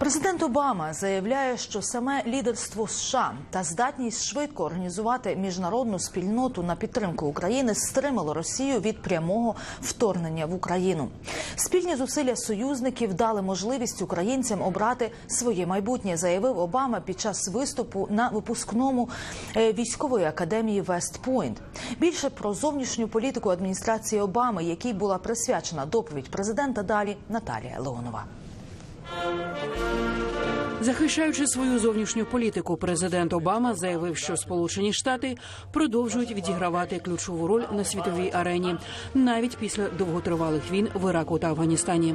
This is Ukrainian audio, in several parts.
Президент Обама заявляє, що саме лідерство США та здатність швидко організувати міжнародну спільноту на підтримку України стримало Росію від прямого вторгнення в Україну. Спільні зусилля союзників дали можливість українцям обрати своє майбутнє, заявив Обама під час виступу на випускному е, військової академії Вестпойнт. Більше про зовнішню політику адміністрації Обами, якій була присвячена доповідь президента. Далі Наталія Леонова. Thank you. Захищаючи свою зовнішню політику, президент Обама заявив, що Сполучені Штати продовжують відігравати ключову роль на світовій арені навіть після довготривалих війн в Іраку та Афганістані.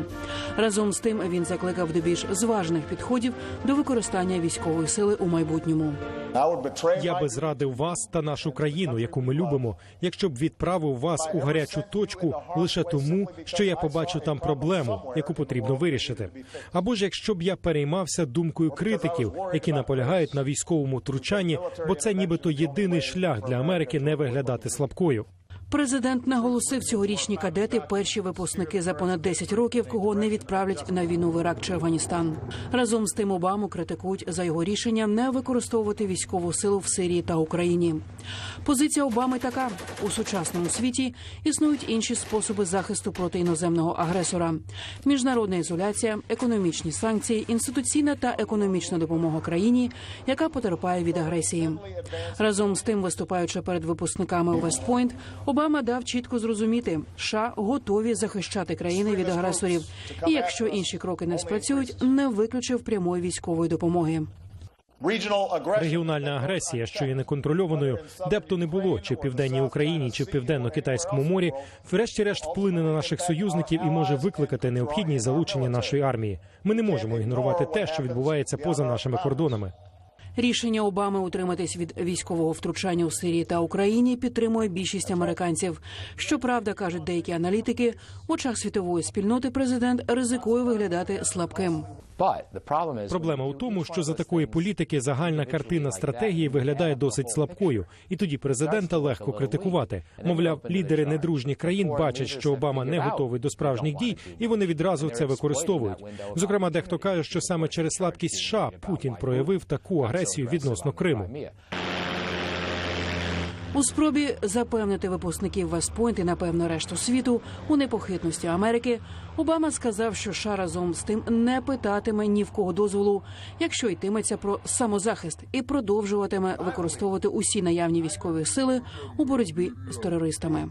Разом з тим він закликав до більш зважених підходів до використання військової сили у майбутньому. Я би зрадив вас та нашу країну, яку ми любимо, якщо б відправив вас у гарячу точку лише тому, що я побачу там проблему, яку потрібно вирішити. Або ж якщо б я переймався думкою критиків, які наполягають на військовому втручанні, бо це нібито єдиний шлях для Америки не виглядати слабкою. Президент наголосив, цьогорічні кадети перші випускники за понад 10 років, кого не відправлять на війну в Ірак чи Афганістан. Разом з тим Обаму критикують за його рішення не використовувати військову силу в Сирії та Україні. Позиція Обами така: у сучасному світі існують інші способи захисту проти іноземного агресора: міжнародна ізоляція, економічні санкції, інституційна та економічна допомога країні, яка потерпає від агресії. Разом з тим, виступаючи перед випускниками Вестпойнт, Обама дав чітко зрозуміти, США готові захищати країни від агресорів, і якщо інші кроки не спрацюють, не виключив прямої військової допомоги. Регіональна агресія, що є неконтрольованою, де б то не було, чи в південній Україні, чи в південно-китайському морі, врешті-решт вплине на наших союзників і може викликати необхідність залучення нашої армії. Ми не можемо ігнорувати те, що відбувається поза нашими кордонами. Рішення Обами утриматись від військового втручання у Сирії та Україні підтримує більшість американців. Щоправда, кажуть деякі аналітики, в очах світової спільноти президент ризикує виглядати слабким. Проблема у тому, що за такої політики загальна картина стратегії виглядає досить слабкою, і тоді президента легко критикувати. Мовляв, лідери недружніх країн бачать, що Обама не готовий до справжніх дій, і вони відразу це використовують. Зокрема, дехто каже, що саме через слабкість США Путін проявив таку агресію відносно Криму. У спробі запевнити випускників Вестпойнт і напевно решту світу у непохитності Америки Обама сказав, що США разом з тим не питатиме ні в кого дозволу, якщо йтиметься про самозахист, і продовжуватиме використовувати усі наявні військові сили у боротьбі з терористами.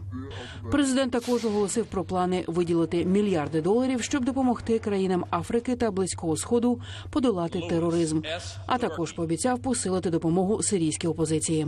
Президент також оголосив про плани виділити мільярди доларів, щоб допомогти країнам Африки та Близького Сходу подолати тероризм, а також пообіцяв посилити допомогу сирійській опозиції.